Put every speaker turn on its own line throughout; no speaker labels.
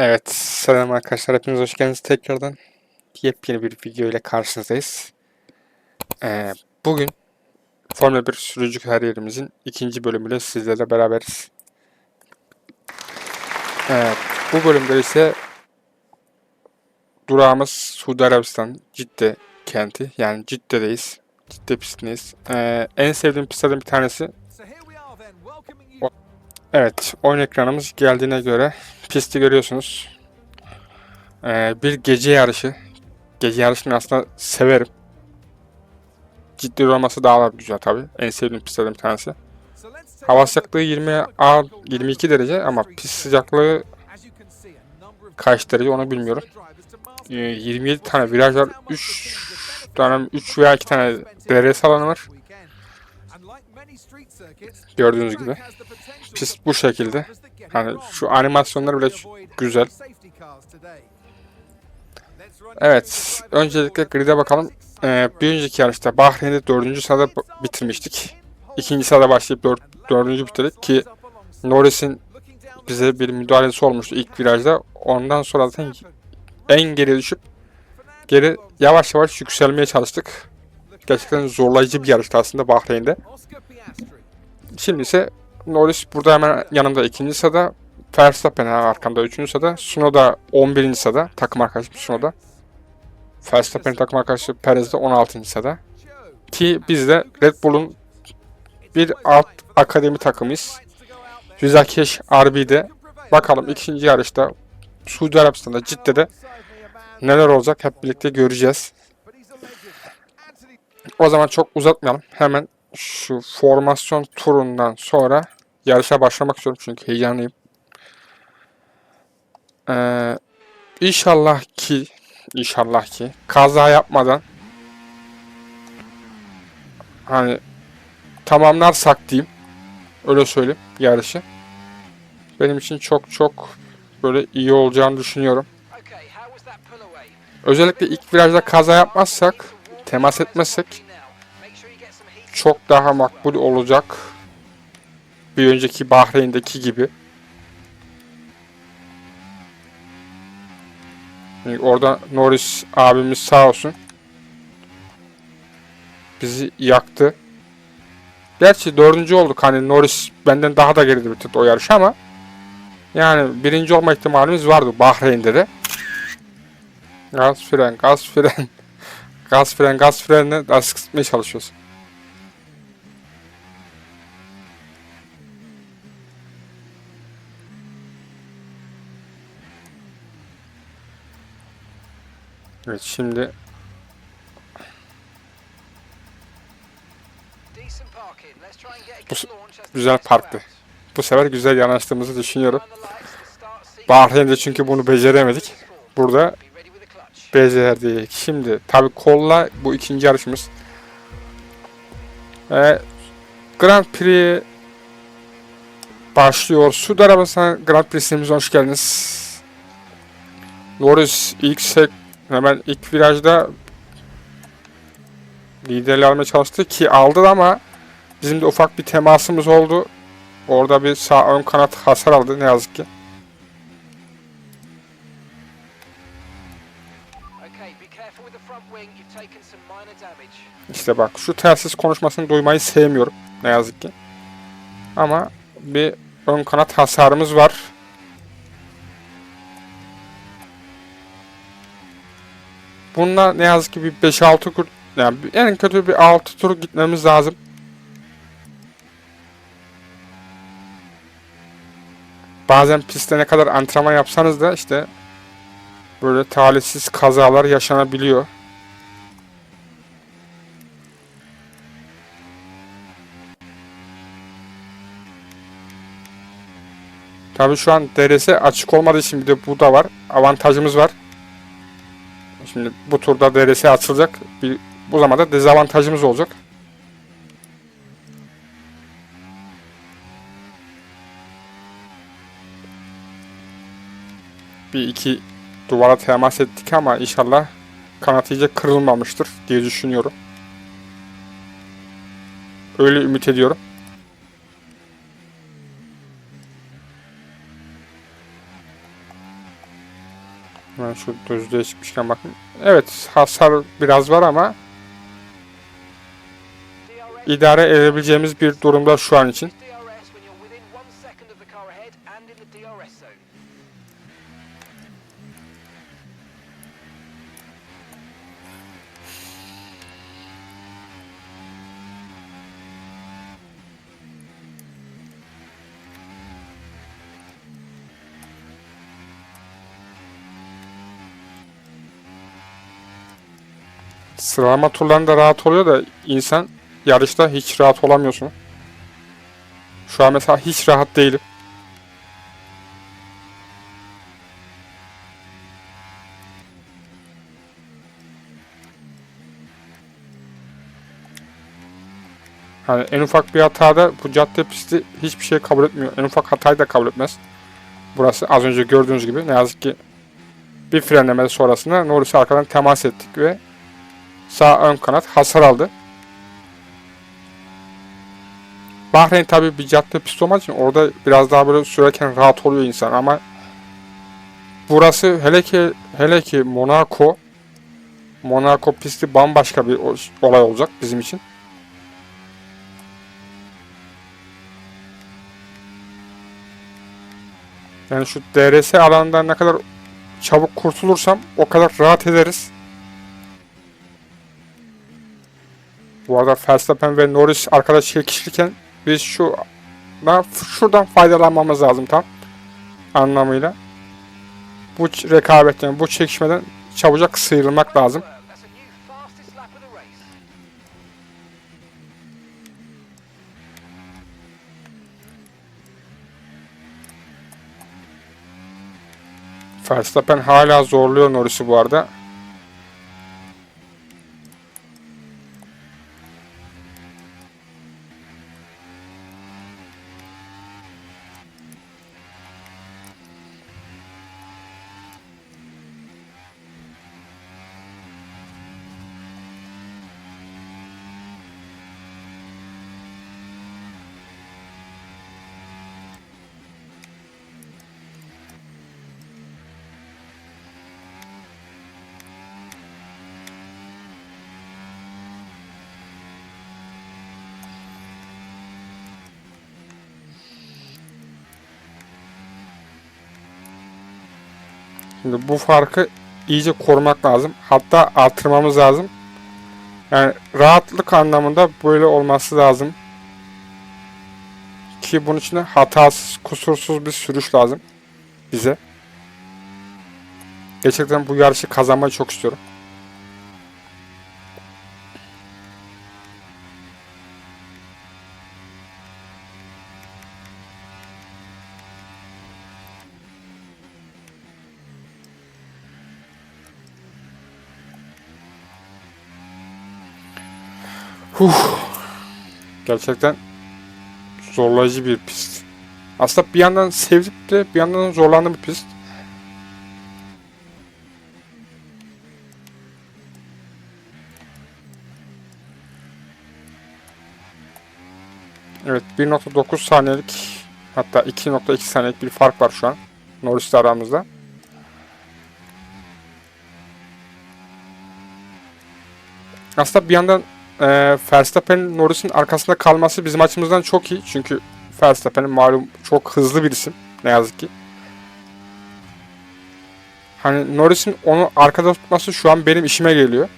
Evet, selam arkadaşlar. Hepiniz hoş geldiniz tekrardan. Yepyeni bir video ile karşınızdayız. Ee, bugün Formula 1 sürücü kariyerimizin ikinci bölümüyle sizlerle beraberiz. Evet, bu bölümde ise durağımız Suudi Arabistan, Cidde kenti. Yani Cidde'deyiz. Cidde pistindeyiz. Ee, en sevdiğim pistlerden bir tanesi Evet, oyun ekranımız geldiğine göre pisti görüyorsunuz. Ee, bir gece yarışı. Gece yarışını aslında severim. Ciddi olması daha da güzel tabi. En sevdiğim pistlerden bir tanesi. Hava sıcaklığı 20 A 22 derece ama pist sıcaklığı kaç derece onu bilmiyorum. Ee, 27 tane virajlar, 3 tane 3 veya 2 tane DRS alanı var. Gördüğünüz gibi. Pist bu şekilde. Hani şu animasyonlar bile güzel. Evet. Öncelikle grid'e bakalım. Ee, bir önceki yarışta Bahreyn'de 4. sırada bitirmiştik. İkinci sırada başlayıp 4. dördüncü bitirdik ki Norris'in bize bir müdahalesi olmuştu ilk virajda. Ondan sonra zaten en geri düşüp geri yavaş yavaş yükselmeye çalıştık. Gerçekten zorlayıcı bir yarıştı aslında Bahreyn'de. Şimdi ise Norris burada hemen yanımda ikinci sırada. Verstappen arkamda üçüncü sırada. Sunoda 11. sırada. Takım arkadaşım Sunoda. Verstappen'in takım arkadaşı Perez de 16. sırada. Ki biz de Red Bull'un bir alt akademi takımıyız. Rüzakeş RB'de. Bakalım ikinci yarışta Suudi Arabistan'da Cidde'de neler olacak hep birlikte göreceğiz. O zaman çok uzatmayalım. Hemen şu formasyon turundan sonra yarışa başlamak istiyorum çünkü heyecanlıyım. Ee, inşallah ki inşallah ki kaza yapmadan hani tamamlarsak diyeyim öyle söyleyeyim yarışı. Benim için çok çok böyle iyi olacağını düşünüyorum. Özellikle ilk virajda kaza yapmazsak, temas etmezsek çok daha makbul olacak. Bir önceki Bahreyn'deki gibi. Yani orada Norris abimiz sağ olsun. Bizi yaktı. Gerçi dördüncü olduk. Hani Norris benden daha da geride bitirdi o yarışı ama yani birinci olma ihtimalimiz vardı Bahreyn'de de. Gaz fren, gaz fren. gaz fren, gaz frenle gaz kısmaya çalışıyoruz. Evet şimdi bu güzel parktı. Bu sefer güzel yanaştığımızı düşünüyorum. Bahreyn'de çünkü bunu beceremedik. Burada becerdik. Şimdi tabi kolla bu ikinci yarışımız. Ee, Grand Prix başlıyor. Suudi Arabistan Grand Prix'simize hoş geldiniz. Norris ilk sek Hemen ilk virajda liderliği almaya çalıştı ki aldı ama bizim de ufak bir temasımız oldu. Orada bir sağ ön kanat hasar aldı ne yazık ki. İşte bak şu telsiz konuşmasını duymayı sevmiyorum ne yazık ki. Ama bir ön kanat hasarımız var. Bununla ne yazık ki bir 5-6 tur yani en kötü bir 6 tur gitmemiz lazım. Bazen pistte ne kadar antrenman yapsanız da işte böyle talihsiz kazalar yaşanabiliyor. Tabi şu an DRS açık olmadığı için bir de bu da var. Avantajımız var. Şimdi bu turda DRS açılacak. Bir, bu zamanda dezavantajımız olacak. Bir iki duvara temas ettik ama inşallah kanat iyice kırılmamıştır diye düşünüyorum. Öyle ümit ediyorum. Şu düzlüğe çıkmışken bakın. Evet hasar biraz var ama idare edebileceğimiz bir durumda şu an için. Sıralama turlarında rahat oluyor da insan yarışta hiç rahat olamıyorsun. Şu an mesela hiç rahat değilim. Hani en ufak bir hatada bu cadde pisti hiçbir şey kabul etmiyor. En ufak hatayı da kabul etmez. Burası az önce gördüğünüz gibi ne yazık ki bir frenleme sonrasında Norris'e arkadan temas ettik ve sağ ön kanat hasar aldı. Bahreyn tabi bir cadde pisti olmadığı için orada biraz daha böyle sürerken rahat oluyor insan ama burası hele ki hele ki Monaco Monaco pisti bambaşka bir olay olacak bizim için. Yani şu DRS alanından ne kadar çabuk kurtulursam o kadar rahat ederiz. Bu arada Verstappen ve Norris arkadaş çekişirken biz şu şuradan faydalanmamız lazım tam anlamıyla. Bu rekabetten, bu çekişmeden çabucak sıyrılmak lazım. Verstappen hala zorluyor Norris'i bu arada. Şimdi bu farkı iyice korumak lazım. Hatta artırmamız lazım. Yani rahatlık anlamında böyle olması lazım. Ki bunun için hatasız, kusursuz bir sürüş lazım bize. Gerçekten bu yarışı kazanmayı çok istiyorum. Huh. Gerçekten zorlayıcı bir pist. Aslında bir yandan sevdim de bir yandan zorlandığım bir pist. Evet 1.9 saniyelik hatta 2.2 saniyelik bir fark var şu an Norris'le aramızda. Aslında bir yandan e, Verstappen'in Norris'in arkasında kalması bizim açımızdan çok iyi. Çünkü Verstappen'in malum çok hızlı bir isim. Ne yazık ki. Hani Norris'in onu arkada tutması şu an benim işime geliyor.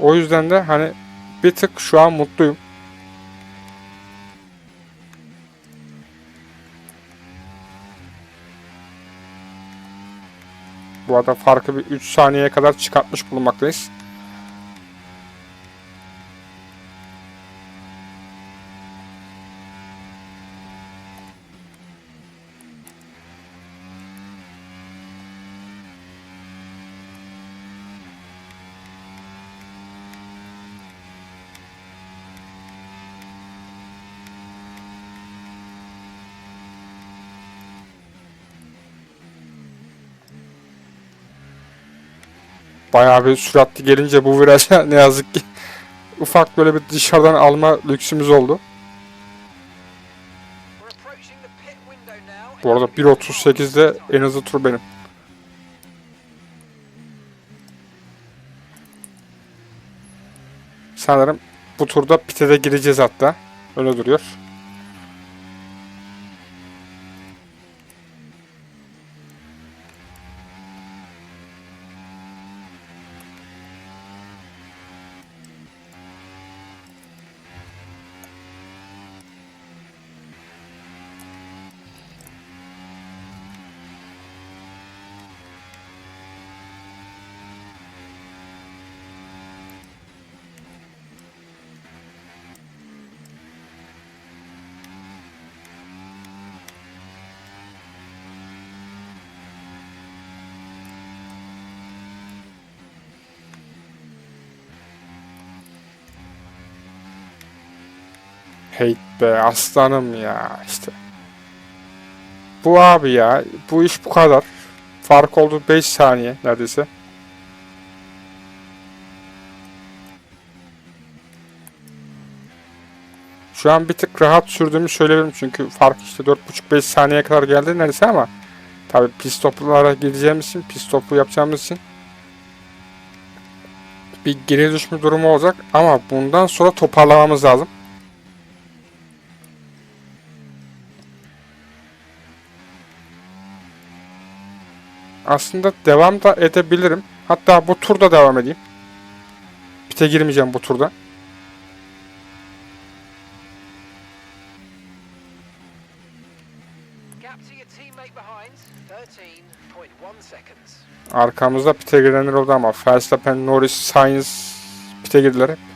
O yüzden de hani bir tık şu an mutluyum. Bu arada farkı bir 3 saniyeye kadar çıkartmış bulunmaktayız. Bir süratli gelince bu viraja ne yazık ki ufak böyle bir dışarıdan alma lüksümüz oldu. Bu arada 1.38'de en hızlı tur benim. Sanırım bu turda pite de gireceğiz hatta. Öyle duruyor. Hey be aslanım ya işte. Bu abi ya. Bu iş bu kadar. Fark oldu 5 saniye neredeyse. Şu an bir tık rahat sürdüğümü söyleyebilirim çünkü fark işte 4.5-5 saniyeye kadar geldi neredeyse ama tabi pist toplara gideceğimiz için, pist topu yapacağımız için bir geri düşme durumu olacak ama bundan sonra toparlamamız lazım. Aslında devam da edebilirim. Hatta bu turda devam edeyim. Pite girmeyeceğim bu turda.
Gap to your teammate behind, 13.1 seconds.
Arkamızda pite girenler oldu ama Verstappen, Norris, Sainz pite girdiler hep.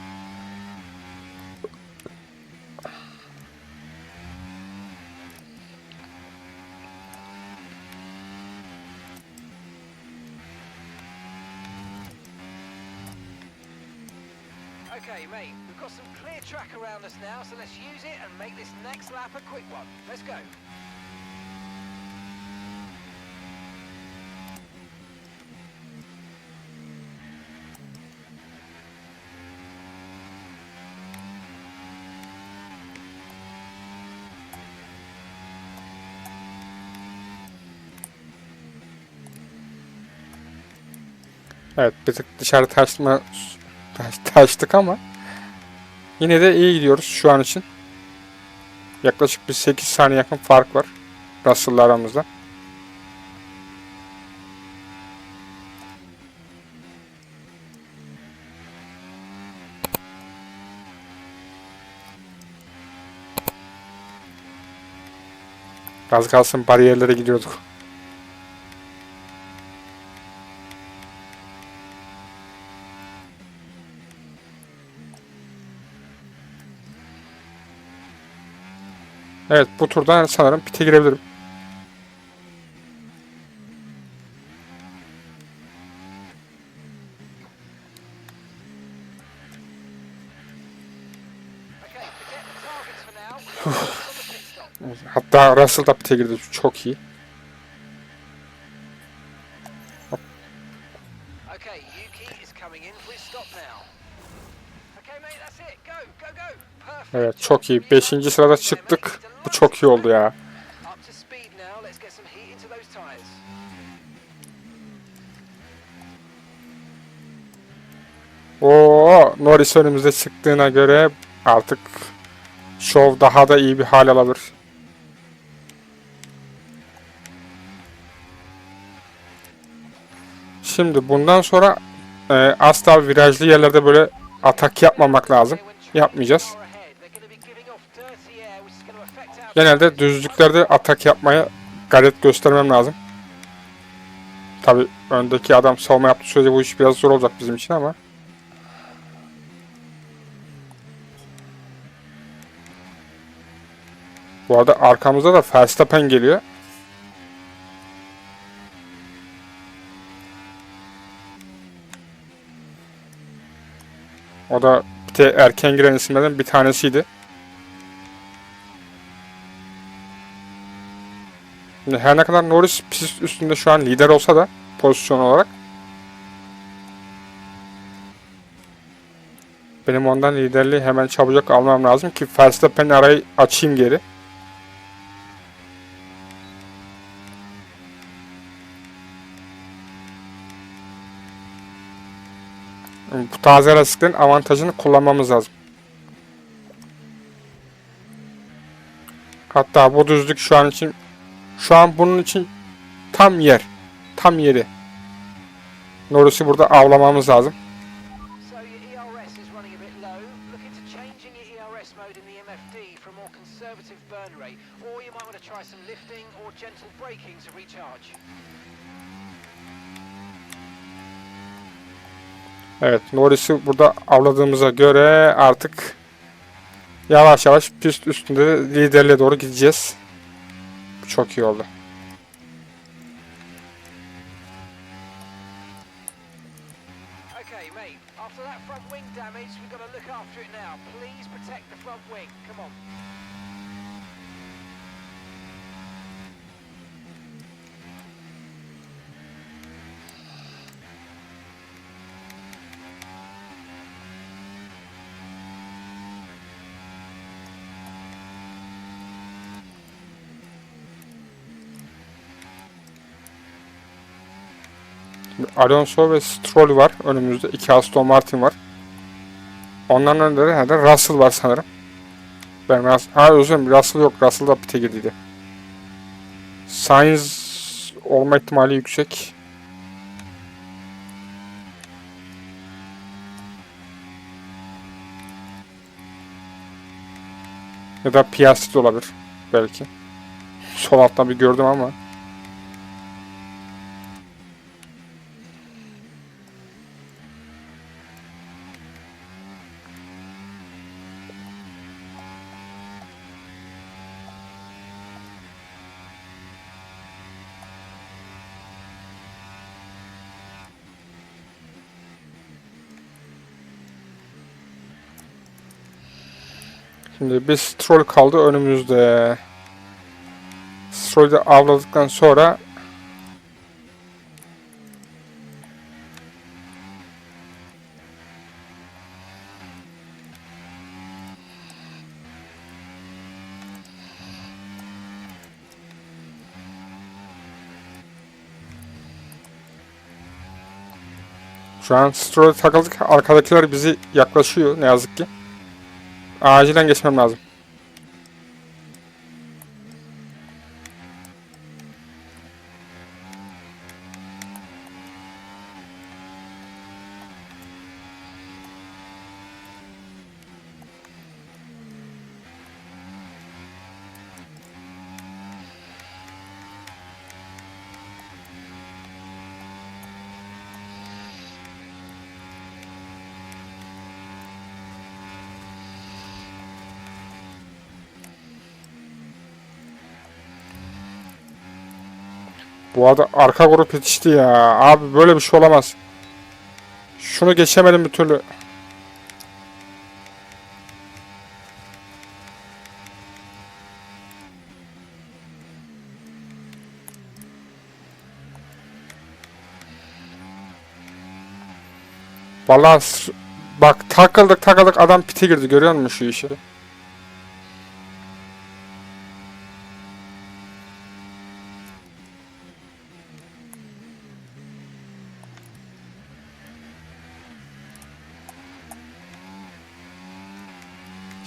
Evet bir tık dışarı taşma taş- taştık ama yine de iyi gidiyoruz şu an için. Yaklaşık bir 8 saniye yakın fark var Russell'la aramızda. Az kalsın bariyerlere gidiyorduk. Evet bu turdan sanırım pite girebilirim. Hatta Russell da pite girdi. Çok iyi. Evet çok iyi. Beşinci sırada çıktık. Bu çok iyi oldu ya. Oo Norris önümüzde çıktığına göre artık şov daha da iyi bir hal alabilir. Şimdi bundan sonra e, asla virajlı yerlerde böyle atak yapmamak lazım. Yapmayacağız. Genelde düzlüklerde atak yapmaya gayret göstermem lazım. Tabi öndeki adam savunma yaptığı sürece bu iş biraz zor olacak bizim için ama. Bu arada arkamızda da Verstappen geliyor. O da pite erken giren isimlerden bir tanesiydi. Her ne kadar Norris pist üstünde şu an lider olsa da pozisyon olarak Benim ondan liderliği hemen çabucak almam lazım ki Verstappen'in arayı açayım geri. Bu taze lastiklerin avantajını kullanmamız lazım. Hatta bu düzlük şu an için şu an bunun için tam yer. Tam yeri. Norris'i burada avlamamız lazım.
To recharge.
Evet, Norris'i burada avladığımıza göre artık yavaş yavaş pist üstünde liderliğe doğru gideceğiz. Çok iyi oldu. Alonso ve Stroll var önümüzde. İki Aston Martin var. Onların önünde de herhalde Russell var sanırım. Ben Russell, ha özür dilerim Russell yok. Russell da pite girdiydi. Sainz olma ihtimali yüksek. Ya da Piastri olabilir belki. Sol alttan bir gördüm ama. Şimdi bir Stroll kaldı önümüzde. Stroll'ü avladıktan sonra Şu an Stroll'e takıldık. Arkadakiler bizi yaklaşıyor ne yazık ki. Acilen geçmem lazım. Bu arada arka grup yetişti ya. Abi böyle bir şey olamaz. Şunu geçemedim bir türlü. Vallahi bak takıldık takıldık adam pite girdi görüyor musun şu işi?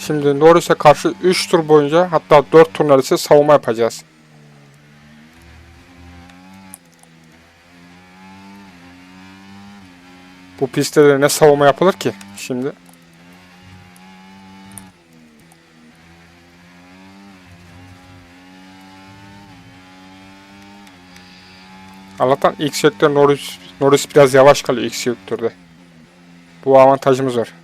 Şimdi Norris'e karşı 3 tur boyunca hatta 4 tur neredeyse savunma yapacağız. Bu pistte de ne savunma yapılır ki şimdi? Allah'tan ilk sektör Norris, Norris biraz yavaş kalıyor ilk sektörde. Bu avantajımız var.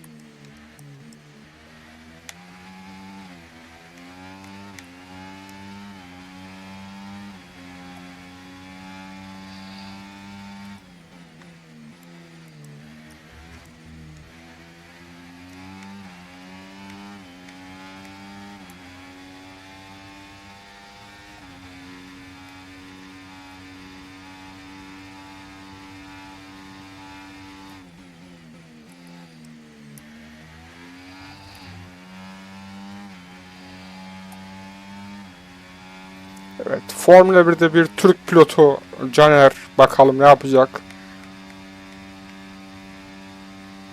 Formula 1'de bir Türk pilotu Caner bakalım ne yapacak.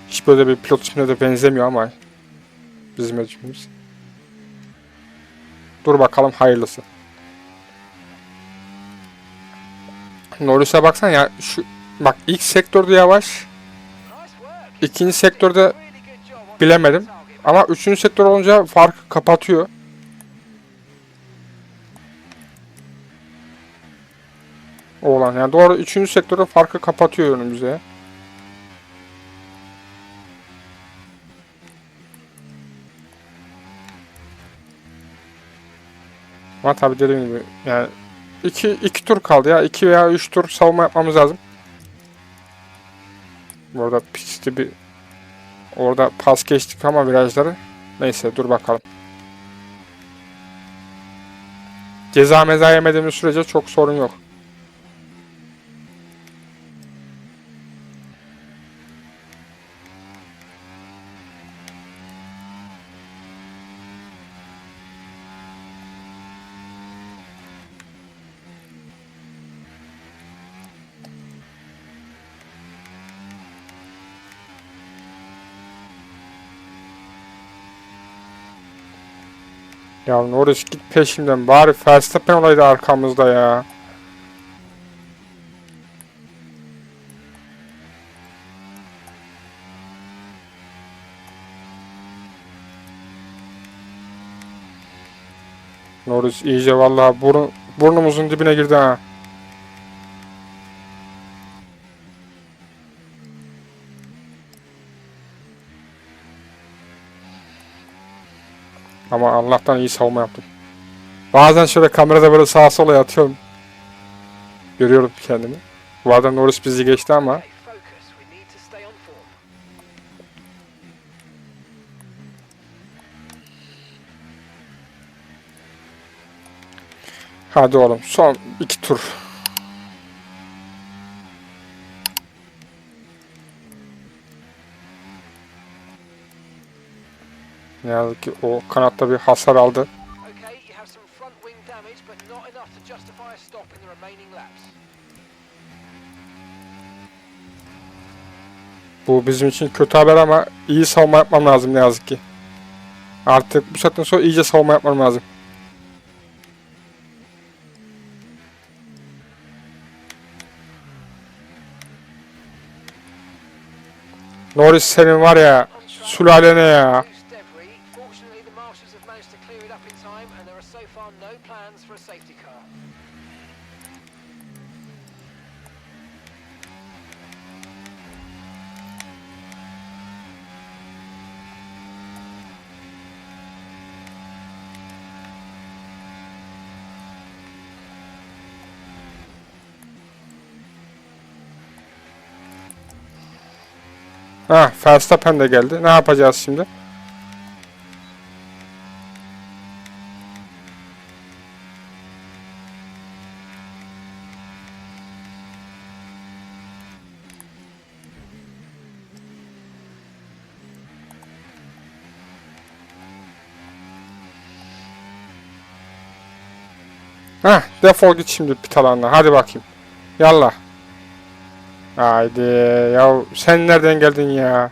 Hiç böyle bir pilot ismine de benzemiyor ama bizim ekibimiz. Dur bakalım hayırlısı. Norris'e baksana ya şu bak ilk sektörde yavaş, ikinci sektörde bilemedim. Ama üçüncü sektör olunca farkı kapatıyor. Oğlan yani doğru üçüncü sektörde farkı kapatıyor önümüze. Ama tabii dediğim gibi yani iki, iki tur kaldı ya. iki veya üç tur savunma yapmamız lazım. Bu arada pisti bir Orada pas geçtik ama virajları. Neyse dur bakalım. Ceza meza yemediğimiz sürece çok sorun yok. Ya Norris git peşimden. Bari Verstappen olaydı arkamızda ya. Norris iyice vallahi burun, burnumuzun dibine girdi ha. Allah'tan iyi savunma yaptım. Bazen şöyle kamerada böyle sağa sola yatıyorum. Görüyorum kendimi. Bu arada Norris bizi geçti ama hadi oğlum son iki tur. Ne yazık ki o kanatta bir hasar aldı. Bu bizim için kötü haber ama iyi savunma yapmam lazım ne yazık ki. Artık bu saatten sonra iyice savunma yapmam lazım. Norris senin var ya sülalene ya.
For a safety car.
Ha, Verstappen de geldi. Ne yapacağız şimdi? Defol git şimdi pit alanına. Hadi bakayım. Yallah. Haydi ya sen nereden geldin ya?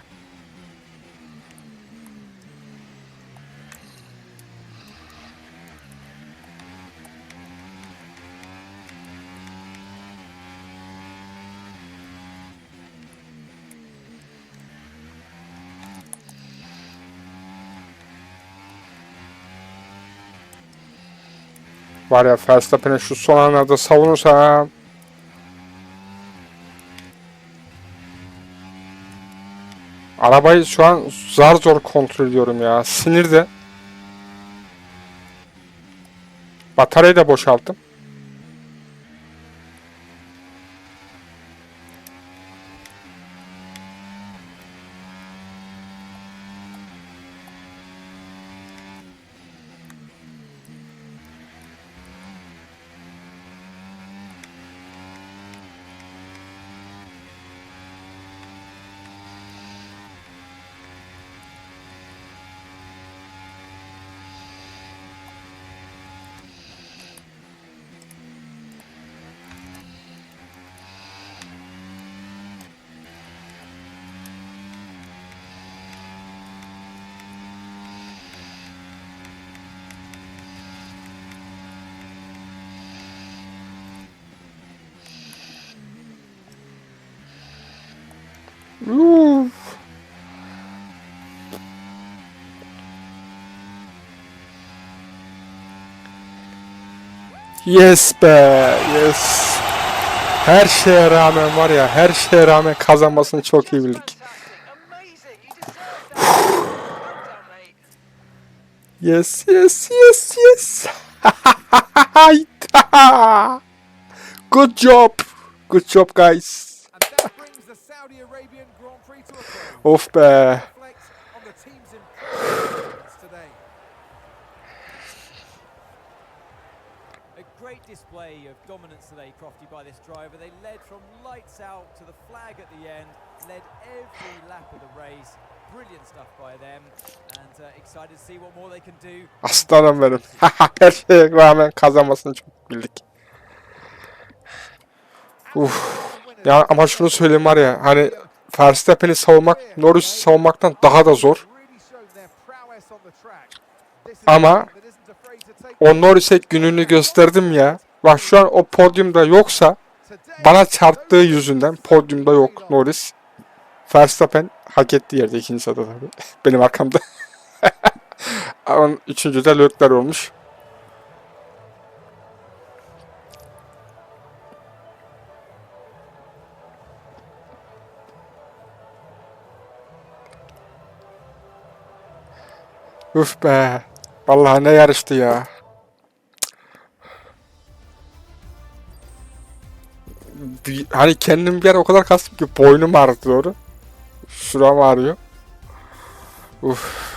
Var ya Verstappen'e şu son anlarda savunursa Arabayı şu an zar zor kontrol ediyorum ya. Sinirde. Bataryayı da boşalttım. Uf. Yes be, yes. Her şeye rağmen var ya, her şeye rağmen kazanmasını çok iyi bildik. Yes, yes, yes, yes. Good job. Good job guys.
And that brings the Saudi Arabian Grand Prix to a close.
Of be.
Reflects on the team's impressive performance today.
A great display of dominance today, Crofty, by this driver. They led from lights out to the flag at the end, led every lap of the race. Brilliant stuff by them, and uh, excited to see what more they can do.
Aslanım benim. her şeye rağmen kazanmasını çok bildik. Uf. Ya ama şunu söyleyeyim var ya hani Verstappen'i savunmak Norris'i savunmaktan daha da zor. Ama O Norris'e gününü gösterdim ya. Bak şu an o podyumda yoksa bana çarptığı yüzünden podyumda yok Norris. Verstappen hak ettiği yerde ikinci sırada tabii. Benim arkamda. Ama üçüncü de Leclerc olmuş. Üf be. Vallahi ne yarıştı ya. Hani kendim bir yer o kadar kastım ki boynum ağrıdı doğru. Şuram ağrıyor. Uf.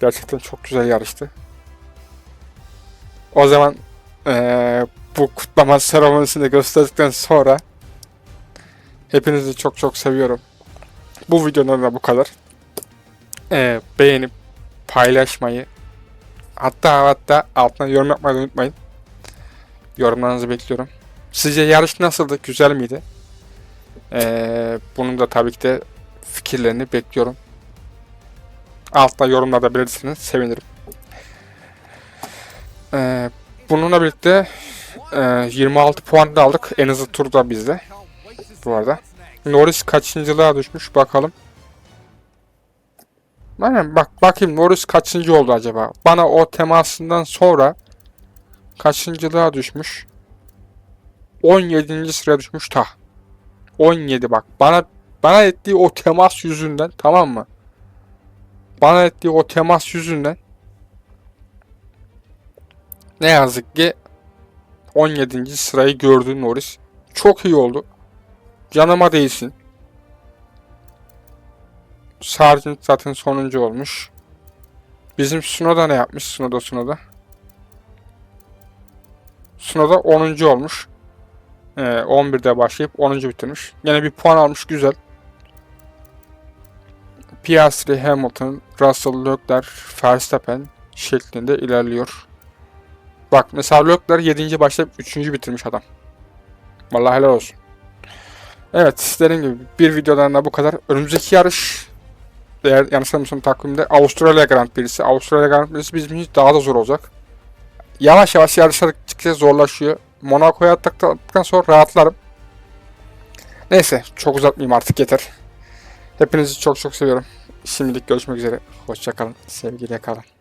Gerçekten çok güzel yarıştı. O zaman eee, bu kutlama seremonisini gösterdikten sonra hepinizi çok çok seviyorum. Bu videonun da bu kadar. Eee, beğenip paylaşmayı hatta hatta altına yorum yapmayı unutmayın. Yorumlarınızı bekliyorum. Sizce yarış nasıldı? Güzel miydi? Ee, bunun da tabii ki de fikirlerini bekliyorum. Altta yorumlarda belirtirseniz sevinirim. Ee, bununla birlikte e, 26 puan da aldık. En hızlı turda bizde. Bu arada. Norris kaçıncılığa düşmüş bakalım. Aynen bak bakayım Norris kaçıncı oldu acaba? Bana o temasından sonra kaçıncılığa düşmüş? 17. sıraya düşmüş ta. 17 bak. Bana bana ettiği o temas yüzünden tamam mı? Bana ettiği o temas yüzünden ne yazık ki 17. sırayı gördü Norris. Çok iyi oldu. Canıma değsin. Sargent zaten sonuncu olmuş. Bizim Sunoda ne yapmış? Sunoda Sunoda. Sunoda 10. olmuş. Ee, 11'de başlayıp 10. bitirmiş. Yine bir puan almış güzel. Piastri, Hamilton, Russell, Leclerc, Verstappen şeklinde ilerliyor. Bak mesela Leclerc 7. başlayıp 3. bitirmiş adam. Vallahi helal olsun. Evet dediğim gibi bir videodan da bu kadar. Önümüzdeki yarış eğer yanlış hatırlamıyorsam takvimde Avustralya Grand Prix'si. Avustralya Grand Prix'si bizim için daha da zor olacak. Yavaş yavaş yarışlar gittikçe zorlaşıyor. Monaco'ya attıktan sonra rahatlarım. Neyse çok uzatmayayım artık yeter. Hepinizi çok çok seviyorum. Şimdilik görüşmek üzere. Hoşçakalın. Sevgiyle kalın.